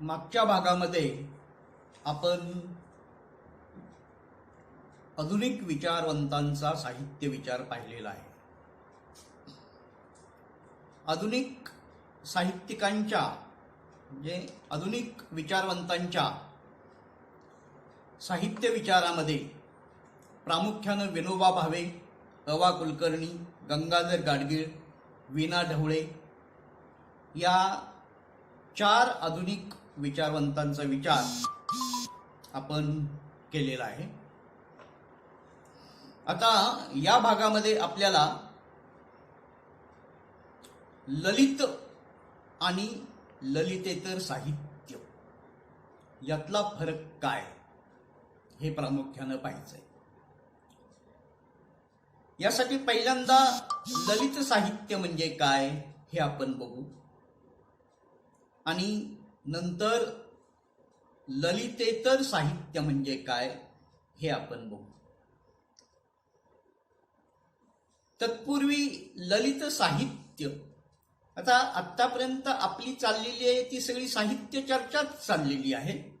मागच्या भागामध्ये आपण आधुनिक विचारवंतांचा साहित्य विचार पाहिलेला आहे. आधुनिक साहित्यिकांच्या म्हणजे आधुनिक विचारवंतांच्या साहित्य विचारामध्ये प्रामुख्यानं विनोबा भावे अवा कुलकर्णी गंगाधर गाडगीळ वीणा ढवळे या चार आधुनिक विचारवंतांचा विचार आपण केलेला आहे. आता या भागामध्ये आपल्याला ललित आणि ललितेतर साहित्य यातला फरक काय हे प्रामुख्यानं पाहिजे यासाठी पहिल्यांदा ललित साहित्य म्हणजे काय हे आपण बघू. आणि नंतर ललितेतर साहित्य म्हणजे काय हे आपण बघू. तत्पूर्वी ललित साहित्य आता आतापर्यंत आपली चाललेली आहे ती सगळी साहित्य चर्चाच चाललेली आहे.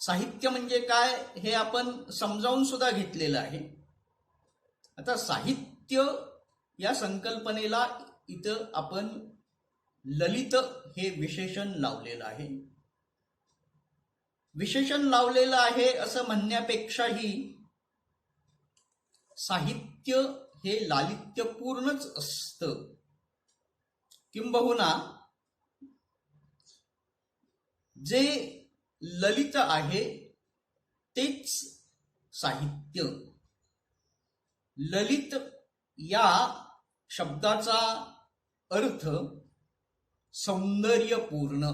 साहित्य म्हणजे काय हे आपण समजावून सुद्धा घेतलेलं आहे. आता साहित्य या संकल्पनेला इथं आपण ललित हे विशेषण लावलेलं आहे. विशेषण लावलेलं आहे असं म्हणण्यापेक्षाही साहित्य हे लालित्यपूर्णच असतं. किंबहुना जे ललित आहे तेच साहित्य. ललित या शब्दाचा अर्थ सौंदर्यपूर्ण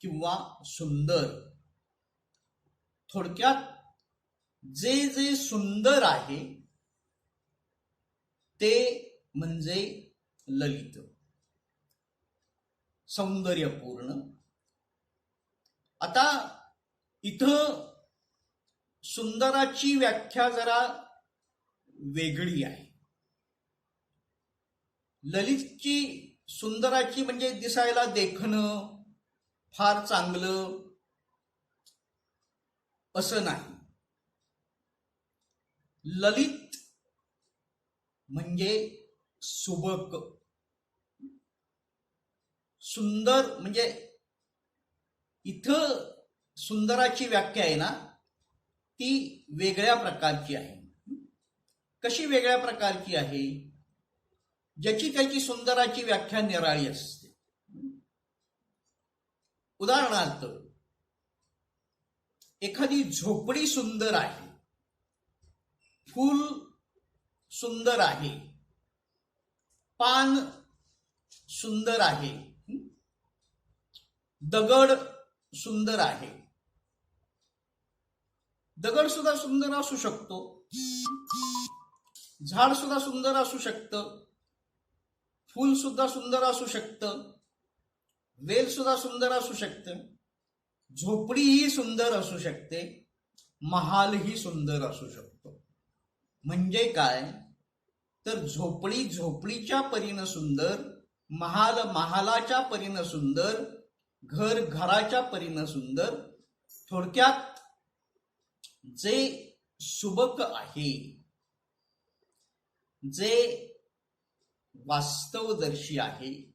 किंवा सुंदर. थोडक्यात जे जे सुंदर आहे ते म्हणजे ललित. सौंदर्यपूर्ण. आता इथं सुंदराची व्याख्या जरा वेगळी आहे. ललितची सुंदराची म्हणजे दिसायला देखणं फार चांगलं असं नाही. ललित म्हणजे सुबक. सुंदर म्हणजे इथं सुंदराची व्याख्या आहे ना ती वेगळ्या प्रकारची आहे. कशी वेगळ्या प्रकारची आहे? ज्याची त्याची सुंदराची व्याख्या निराळी असते. उदाहरणार्थ एखादी झोपडी सुंदर आहे फूल सुंदर आहे पान सुंदर आहे दगड सुंदर आहे. दगड सुद्धा सुंदर असू शकतो झाड सुद्धा सुंदर असू शकतं फूल सुद्धा सुंदर असू शकतं. वेल सुद्धा सुंदर असू शकतं. झोपडीही सुंदर असू शकते. महालही सुंदर असू शकतो. म्हणजे काय? तर झोपडी झोपडीच्या परीनं सुंदर महाल महालाच्या परीनं सुंदर घर घराच्या परीनं सुंदर. थोडक्यात जे सुबक आहे जे वास्तवदर्शी आहे.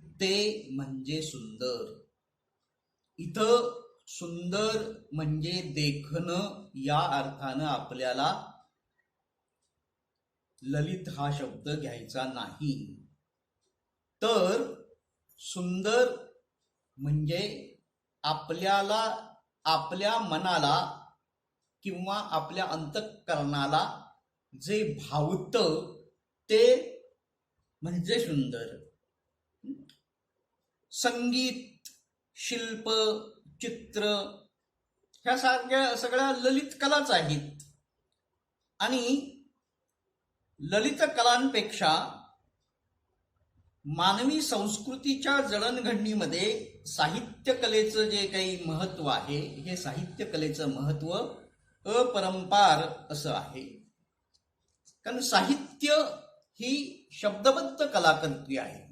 ते म्हणजे सुंदर. इथं सुंदर म्हणजे देखणं या अर्थानं आपल्याला ललित हा शब्द घ्यायचा नाही. तर सुंदर म्हणजे आपल्याला आपल्या मनाला किंवा आपल्या अंतःकरणाला जे भावतं ते म्हणजे सुंदर. संगीत शिल्प चित्र ह्या सारख्या सगळ्या ललित कलाच आहेत. आणि ललित कलांपेक्षा मानवी संस्कृतीच्या जडणघडणीमध्ये साहित्य कलेचं जे काही महत्त्व आहे हे साहित्य कलेचं महत्त्व अपरंपार असं आहे. कारण साहित्य ही शब्दबद्ध कलाकृती आहे.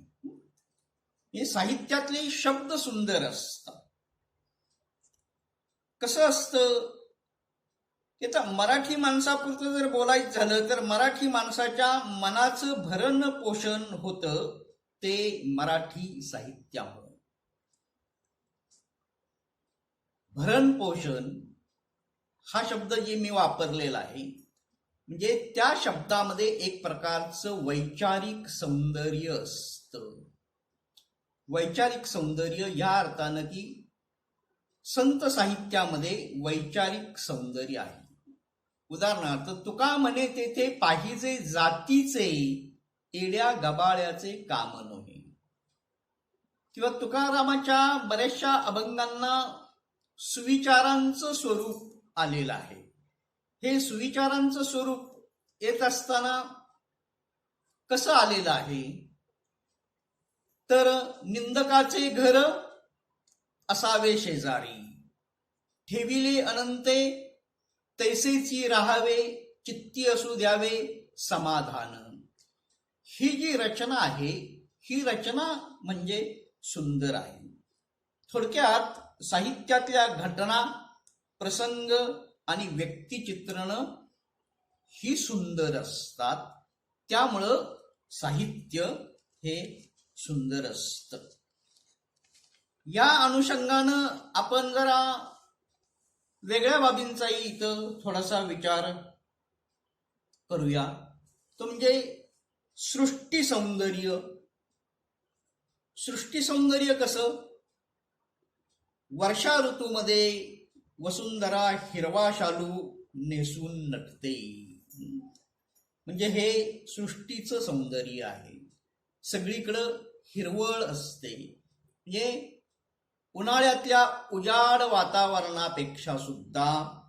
हे साहित्यातले शब्द सुंदर असतात. कसं असतं? ते तर मराठी माणसापुरतं जर बोलायचं झालं तर मराठी माणसाच्या मनाचं भरण पोषण होतं ते मराठी साहित्यामुळे. भरण पोषण हा शब्द जे मी वापरलेला आहे म्हणजे त्या शब्दामध्ये एक प्रकारचं वैचारिक सौंदर्य असतं. वैचारिक सौंदर्य या अर्थानं की संत साहित्यामध्ये वैचारिक सौंदर्य आहे. उदाहरणार्थ तुका म्हणे तेथे पाहिजे जातीचे एड्या गबाळ्याचे काम नव्हे. किंवा तुकारामाच्या बऱ्याचशा अभंगांना सुविचारांचं स्वरूप आलेलं आहे. हे सुविचारांचं स्वरूप येत असताना कसं आलेलं आहे? तर निंदकाचे घर असावे शेजारी. ठेविले अनंते तैसेची राहावे चित्ती असू द्यावे समाधान. ही जी रचना आहे ही रचना म्हणजे सुंदर आहे. थोडक्यात साहित्यातल्या घटना प्रसंग आणि व्यक्तिचित्रण ही सुंदर असतात. त्यामुळं साहित्य हे सुंदर असत. या अनुषंगानं आपण जरा वेगळ्या बाबींचाही इथं थोडासा विचार करूया. तो म्हणजे सृष्टी सौंदर्य. सृष्टी सौंदर्य कसं? वर्षा ऋतूमध्ये वसुंधरा हिरवा शालू नेसून नटते. म्हणजे हे सृष्टीचं सौंदर्य आहे. सगळीकडं हिरवळ असते. म्हणजे उन्हाळ्यातल्या उजाड वातावरणापेक्षा सुद्धा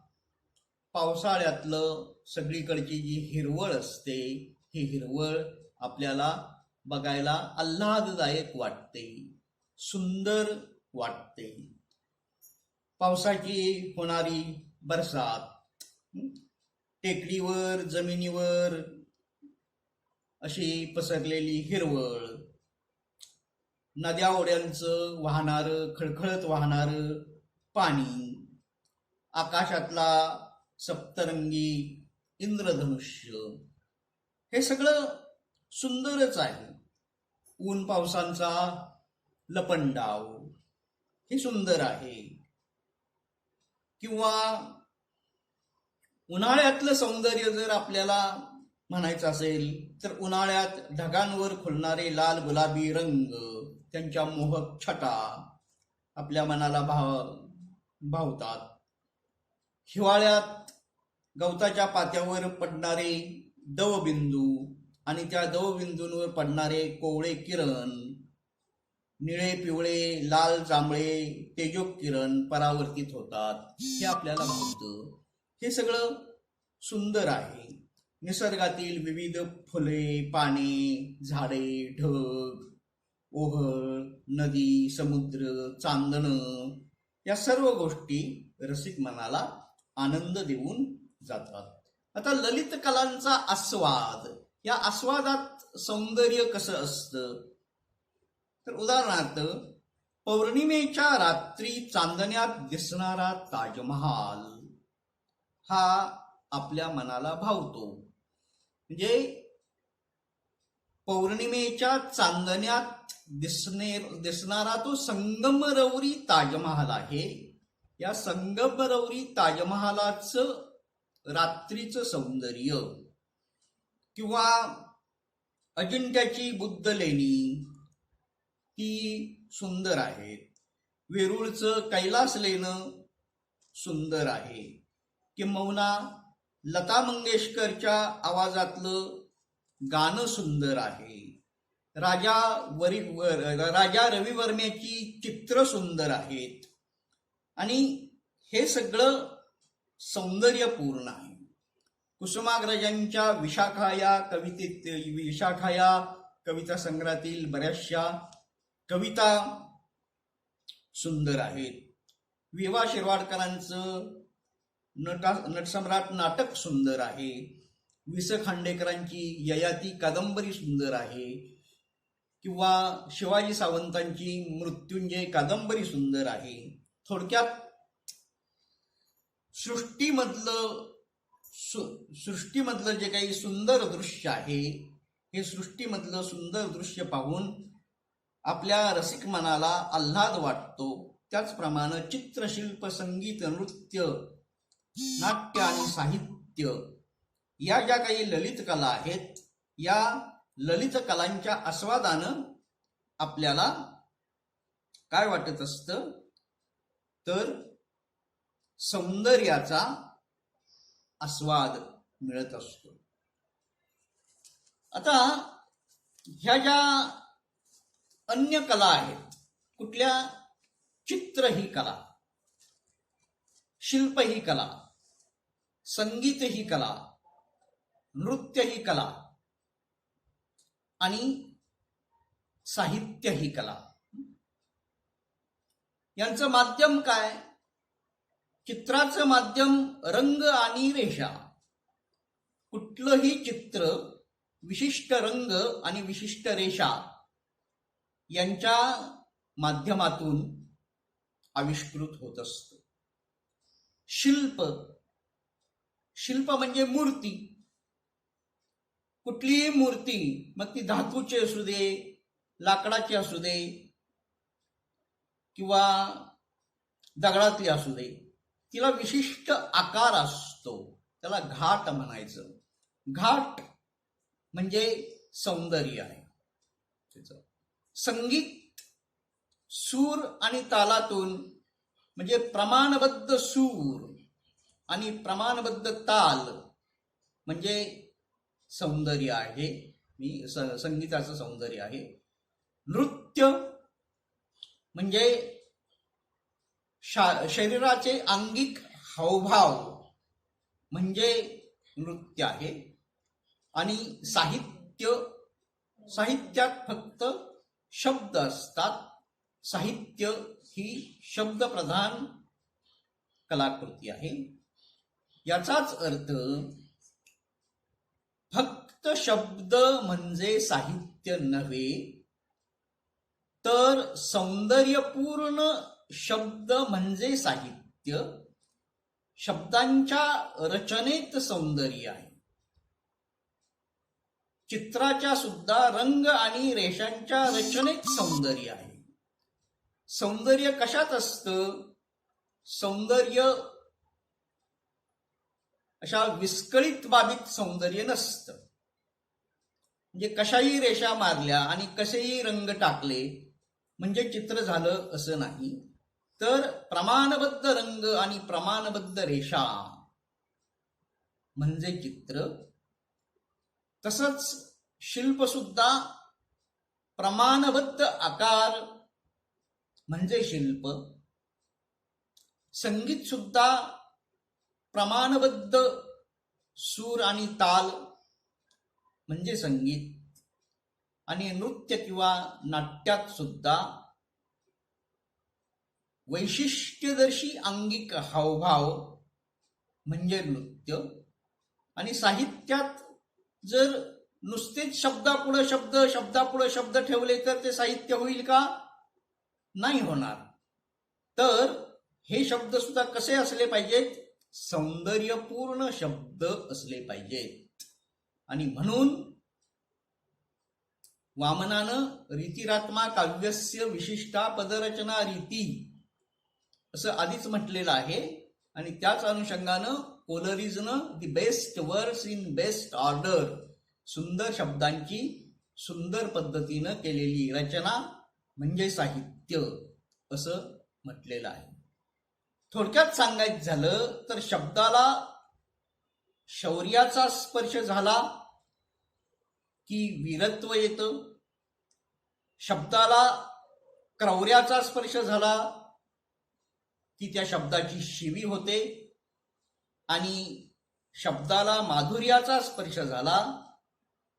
पावसाळ्यातलं सगळीकडची जी हिरवळ असते ही हिरवळ आपल्याला बघायला आल्हाददायक वाटते सुंदर वाटते. पावसाची होणारी बरसात. टेकडीवर जमिनीवर अशी पसरलेली हिरवळ. नद्या ओढ्यांचं वाहणारं खळखळत वाहणारं पाणी. आकाशातला सप्तरंगी इंद्रधनुष्य. हे सगळं सुंदरच आहे. ऊन पावसांचा लपंडाव. हे सुंदर आहे. किंवा उन्हाळ्यातलं सौंदर्य जर आपल्याला म्हणायचं असेल तर उन्हाळ्यात ढगांवर खुलणारे लाल गुलाबी रंग त्यांच्या मोहक छटा आपल्या मनाला भाव भावतात. हिवाळ्यात गवताच्या पात्यावर पडणारे दवबिंदू आणि त्या दवबिंदूंवर पडणारे कोवळे किरण निळे पिवळे लाल जांभळे तेजोक किरण परावर्तित होतात. हे आपल्याला बघतं हे सगळं सुंदर आहे. निसर्गातील विविध फुले पाने झाडे ढग ओहळ नदी समुद्र चांदण या सर्व गोष्टी रसिक मनाला आनंद देऊन जातात. आता ललित कलांचा आस्वाद. या आस्वादात सौंदर्य कसं असतं? तर उदाहरणार्थ पौर्णिमेच्या रात्री चांदण्यात दिसणारा ताजमहाल हा आपल्या मनाला भावतो. म्हणजे पौर्णिमेच्या चांदण्यात दिसणे दिसणारा तो संगमरवरी ताजमहाल आहे. या संगमरवरी ताजमहालाचं रात्रीचं सौंदर्य किंवा अजिंठ्याची बुद्ध लेणी ती सुंदर आहेत वेरूळचं कैलास लेणं सुंदर आहे. किंबहुना लता मंगेशकरच्या आवाजातलं गाणं सुंदर आहे. राजा वरी वर- राजा रविवर्म्याची चित्र सुंदर आहेत. आणि हे सगळं सौंदर्यपूर्ण आहे. कुसुमाग्रजांच्या विशाखा या कवितेत विशाखा या कविता संग्रहातील बऱ्याचशा कविता सुंदर आहेत. विवा शिरवाडकरांचं नटा नटसम्राट नाटक सुंदर आहे. वि स खांडेकरांची ययाती कादंबरी सुंदर आहे. किंवा शिवाजी सावंतांची मृत्युंजय कादंबरी सुंदर आहे. थोडक्यात सृष्टीमधलं सु- सृष्टीमधलं जे काही सुंदर दृश्य आहे हे सृष्टीमधलं सुंदर दृश्य पाहून आपल्या रसिक मनाला आल्हाद वाटतो. त्याचप्रमाणे चित्रशिल्प संगीत नृत्य नाट्य आणि साहित्य या ज्या काही ललित कला आहेत या ललित कलांच्या आस्वादानं आपल्याला काय वाटत असतं? तर सौंदर्याचा आस्वाद मिळत असतो. आता ह्या ज्या अन्य कला आहेत. कुठल्या चित्र ही कला शिल्प ही कला संगीत ही कला नृत्य ही कला आणि साहित्य ही कला. यांचं माध्यम काय? चित्राचं माध्यम रंग आणि रेषा. कुठलंही चित्र विशिष्ट रंग आणि विशिष्ट रेषा यांच्या माध्यमातून आविष्कृत होत असत. शिल्प शिल्प म्हणजे मूर्ती. कुठलीही मूर्ती मग ती धातूची असू दे लाकडाची असू दे किंवा दगडातली असू दे तिला विशिष्ट आकार असतो. त्याला घाट म्हणायचं. घाट म्हणजे सौंदर्य आहे. त्याचं. संगीत सूर आणि तालातून म्हणजे प्रमाणबद्ध सूर आणि प्रमाणबद्ध ताल म्हणजे सौंदर्य आहे. मी स- संगीताचं सौंदर्य आहे. नृत्य म्हणजे शा शरीराचे अंगिक हावभाव म्हणजे नृत्य आहे. आणि साहित्य साहित्यात फक्त शब्द असतात. साहित्य ही शब्दप्रधान कलाकृती आहे. याचाच अर्थ फक्त शब्द म्हणजे साहित्य नव्हे तर सौंदर्यपूर्ण शब्द म्हणजे साहित्य. शब्दांच्या रचनेत सौंदर्य आहे. चित्राच्या सुद्धा रंग आणि रेषांच्या रचनेत सौंदर्य आहे. सौंदर्य कशात असतं? सौंदर्य अशा विस्कळीत बाबीत सौंदर्य नसतं. म्हणजे कशाही रेषा मारल्या आणि कसेही रंग टाकले म्हणजे चित्र झालं असं नाही. तर प्रमाणबद्ध रंग आणि प्रमाणबद्ध रेषा म्हणजे चित्र तसंच शिल्प सुद्धा प्रमाणबद्ध आकार म्हणजे शिल्प. संगीत सुद्धा प्रमाणबद्ध सूर आणि ताल म्हणजे संगीत. आणि नृत्य किंवा नाट्यात सुद्धा वैशिष्ट्यदर्शी अंगिक हावभाव म्हणजे नृत्य. आणि साहित्यात जर नुसतेच शब्दापुढं शब्द शब्दापुढं शब्द ठेवले तर ते साहित्य होईल का? नाही होणार. तर हे शब्द सुद्धा कसे असले पाहिजेत? सौंदर्यपूर्ण शब्द असले पाहिजेत. आणि म्हणून वामनानं रीतिरात्मा काव्यस्य विशिष्टा पदरचना रीती असं आधीच म्हटलेलं आहे. आणि त्याच अनुषंगानं कोलरिजनं the best words in best order सुंदर शब्दांची सुंदर पद्धतीनं केलेली रचना म्हणजे साहित्य असं म्हटलेलं आहे. थोडक्यात सांगायचं झालं तर शब्दाला शौर्याचा स्पर्श झाला की वीरत्व येतं. शब्दाला क्रौर्याचा स्पर्श झाला की त्या शब्दाची शिवी होते. आणि शब्दाला माधुर्याचा स्पर्श झाला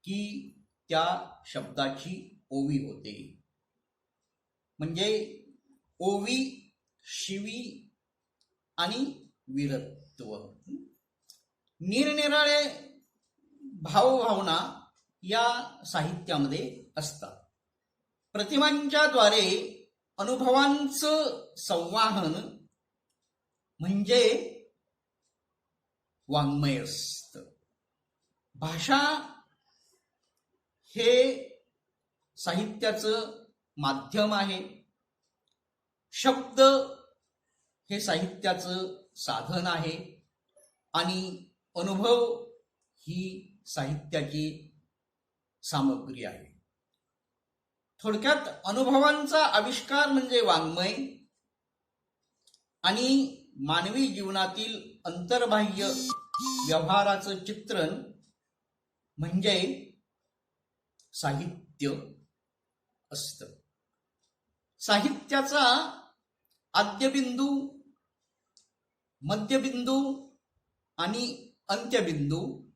की त्या शब्दाची ओवी होते. म्हणजे ओवी शिवी आणि वीरत्व. निरनिराळे भावभावना या साहित्यामध्ये असतात. प्रतिमांच्या द्वारे अनुभवांचं संवाहन म्हणजे वाङ्मय असत भाषा हे साहित्याचं माध्यम आहे. शब्द हे साहित्याचं साधन आहे. आणि अनुभव ही साहित्याची सामग्री आहे. थोडक्यात अनुभवांचा आविष्कार म्हणजे वाङ्मय आणि मानवी जीवनातील अंतर्बाह्य व्यवहाराचं चित्रण म्हणजे साहित्य असत. साहित्याचा आद्यबिंदू मध्यबिंदू आणि अंत्यबिंदू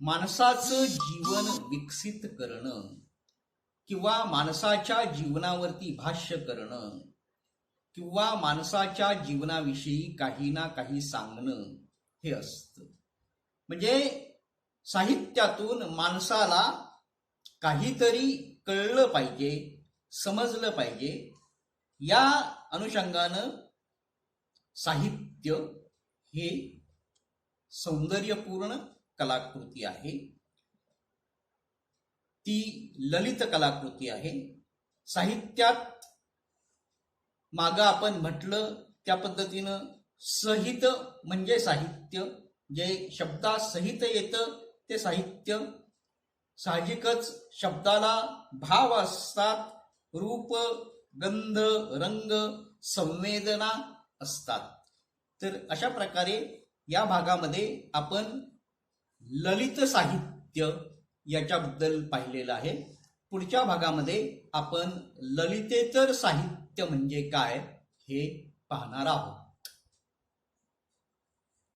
माणसाचं जीवन विकसित करणं किंवा माणसाच्या जीवनावरती भाष्य करणं किंवा माणसाच्या जीवनाविषयी काही ना काही सांगणं हे असतं. म्हणजे साहित्यातून माणसाला काहीतरी कळलं पाहिजे समजलं पाहिजे. या अनुषंगानं साहित्य हे सौंदर्यपूर्ण कलाकृती आहे. ती ललित कलाकृती आहे. साहित्यात मागं आपण म्हटलं त्या पद्धतीनं सहित म्हणजे साहित्य. जे शब्दासहित येतं ते साहित्य. साहजिकच शब्दाला भाव असतात. रूप गंध रंग संवेदना असतात. तर अशा प्रकारे या भागामध्ये आपण ललित साहित्य याच्याबद्दल पाहिलेलं आहे. पुढच्या भागामध्ये आपण ललितेतर साहित्य म्हणजे काय हे पाहणार आहोत.